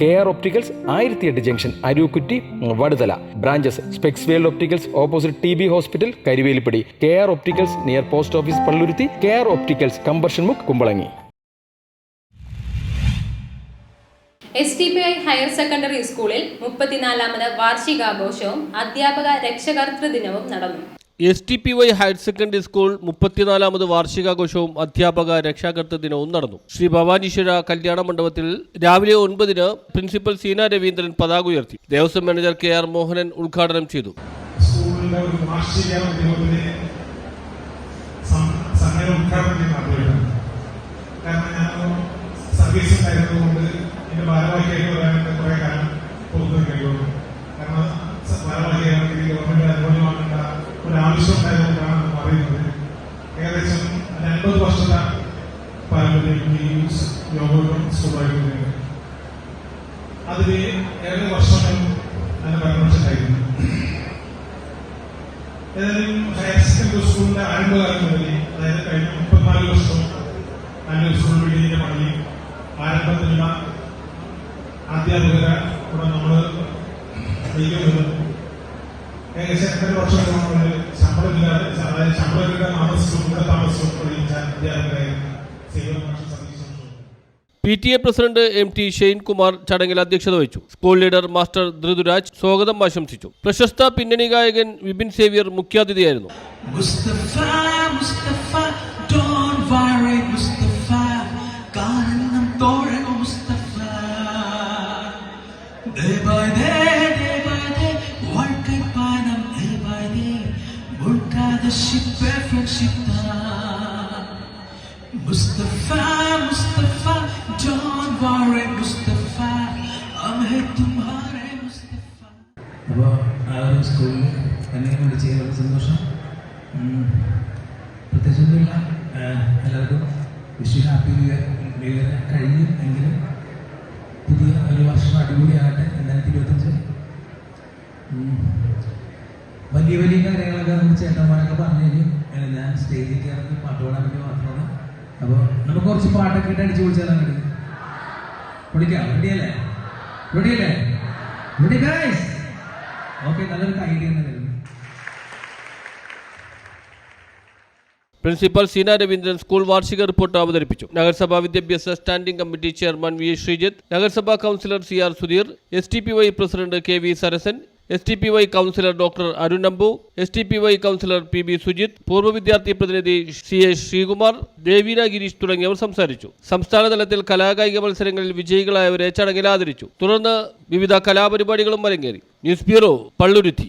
K R opticals ആയിരത്തിയെട്ട് junction Arookutty Vaduthala. Branches specs world opticals opposite T B hospital Karuvelippady. K R opticals near post office Palluruthy. K R opticals combustion മുക്ക് Kumbalangi. S T P I higher secondary സ്കൂളിൽ മുപ്പത്തിനാലാമത് വാർഷികാഘോഷവും അധ്യാപക രക്ഷകർത്തൃ ദിനവും നടന്നു. S T P Y higher secondary school മുപ്പത്തിനാലാമത് വാർഷികാഘോഷവും അധ്യാപക രക്ഷാകർതൃ ദിനവും നടന്നു. ശ്രീ ഭവാനീശ്വര കല്യാണ മണ്ഡപത്തിൽ രാവിലെ ഒൻപതിന് പ്രിൻസിപ്പൽ സീന രവീന്ദ്രൻ പതാക ഉയർത്തി. Devaswom manager K R Mohanan ഉദ്ഘാടനം ചെയ്തു. ഏകദേശം അൻപത് വർഷത്തെ പാരമ്പര്യം ഈ യോഗം സ്കൂളായിട്ട് അതിൽ ഏഴ് വർഷങ്ങൾ അതിന് പരാമർശമായിരുന്നു ഏതായാലും ഹയർ സെക്കൻഡറി സ്കൂളിന്റെ ആരംഭകാലം മുതൽ അതായത് കഴിഞ്ഞ മുപ്പത്തിനാല് വർഷം അന്യ സ്കൂൾ വീടിന്റെ പണി ആരംഭത്തിലുള്ള അധ്യാപകരെ കൂടെ നമ്മൾ ഏകദേശം എത്ര വർഷം നമ്മൾ അതായത് P T A president M T Shainkumar ചടങ്ങിൽ അധ്യക്ഷത വഹിച്ചു. സ്കൂൾ ലീഡർ മാസ്റ്റർ ധൃതുരാജ് സ്വാഗതം ആശംസിച്ചു. പ്രശസ്ത പിന്നണി ഗായകൻ വിപിൻ സേവ്യർ മുഖ്യാതിഥിയായിരുന്നു. Day by day الشفا فالشفا مصطفى مصطفى جون واري مصطفى أم هي تمهاري مصطفى അപ്പോൾ ആരും സ്കൂളിൽ എന്നെ വിളിച്ച് വളരെ സന്തോഷം? പ്രത്യേകിച്ചൊന്നുമില്ല. എല്ലാവർക്കും Vishu happy new year. New year കഴിയും എങ്കിലും പുതിയ ഒരു വർഷം അടിപൊളിയാകട്ടെ. രണ്ടായിരത്തി ഇരുപത്തഞ്ച്. വലിയ വലിയ കാര്യങ്ങളൊക്കെ നമുക്ക് ചേട്ടന്മാരൊക്കെ പറഞ്ഞു കഴിഞ്ഞു ഞാൻ സ്റ്റേജിൽ കയറി പാട്ട് പാടാൻ വേണ്ടി മാത്രമാണ്. അപ്പോൾ നമുക്ക് കുറച്ച് പാട്ടൊക്കെ ഇട്ട് അടിച്ചു പൊളിച്ചാൽ അങ്ങോട്ട് പൊളിക്കാം. റെഡിയല്ലേ? റെഡിയല്ലേ? റെഡി ഗൈസ് ഓക്കെ നല്ലൊരു ഐഡിയ തന്നെ പ്രിൻസിപ്പൽ സീന രവീന്ദ്രൻ സ്കൂൾ വാർഷിക റിപ്പോർട്ട് അവതരിപ്പിച്ചു. നഗരസഭാ വിദ്യാഭ്യാസ standing committee chairman V Sreejith നഗരസഭാ councillor C R Sudheer S T P Y president K V Sarasan S T P Y councillor doctor Arun Ambu S T P Y councillor P B Sujith പൂർവ വിദ്യാർത്ഥി പ്രതിനിധി C S Sreekumar Deveena Gireesh തുടങ്ങിയവർ സംസാരിച്ചു. സംസ്ഥാന തലത്തിൽ കലാകായിക മത്സരങ്ങളിൽ വിജയികളായവരെ ചടങ്ങിൽ ആദരിച്ചു. തുടർന്ന് വിവിധ കലാപരിപാടികളും അരങ്ങേറി. News bureau Palluruthy.